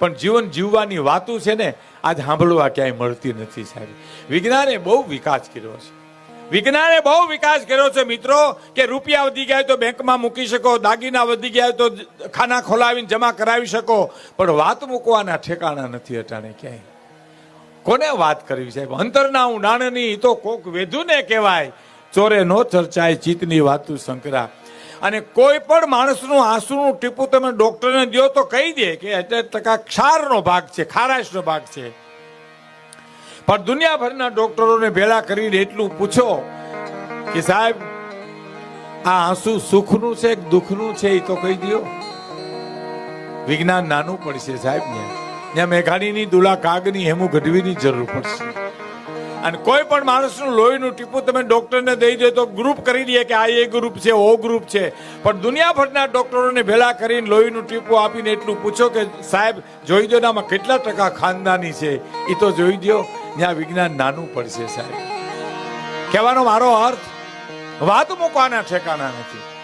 પણ જીવન જીવવાની વાતો છે ને, આજ સાંભળવા ક્યાંય મળતી નથી સાહેબ. વિજ્ઞાને બહુ વિકાસ કર્યો છે. વિજ્ઞાને બહુ વિકાસ કર્યો છે મિત્રો, કે રૂપિયા વધી ગયા તો બેંકમાં મૂકી શકો, દાગીના વધી ગયા તો ખાના ખોલાવીને જમા કરાવી શકો, પણ વાત મૂકવાના ઠેકાણા નથી અટાણે ક્યાંય. કોને વાત કરવી સાહેબ? અંતરના હું નાણની તો કોક વેધુને કહેવાય. ચોરે નો ચર્ચાય, ચિત્તની વાતું સંકરા. અને કોઈ પણ માણસનું આંસુનું ટીપું તમે ડોક્ટરને દો તો કહી દે કે એટલે ટકા ક્ષારનો ભાગ છે, ખારાશનો ભાગ છે. પણ દુનિયાભરના ડોક્ટરોને ભેળા કરીને એટલું પૂછો કે સાહેબ, આ આંસુ સુખનું છે કે દુઃખનું છે એ તો કહી દો વિજ્ઞાન નાનું પડશે સાહેબ ત્યાં મેઘાણીની દુલા કાગની હેમુ ગઢવીની જરૂર પડશે. અને કોઈ પણ માણસનું લોહીનું ટીપું તમે ડોક્ટરને દઈ દે તો ગ્રુપ કરી દે કે આ એ ગ્રુપ છે, ઓ ગ્રુપ છે. પણ દુનિયાભરના ડોક્ટરોને ભેળા કરીને લોહીનું ટીપું આપીને એટલું પૂછો કે સાહેબ, જોઈ દો આમાં કેટલા ટકા ખાનદાની છે. એ તો જોઈ દો, ત્યાં વિજ્ઞાન નાનું પડશે સાહેબ. કહેવાનો મારો અર્થ? વાત મૂકવાના ઠેકાણા નથી.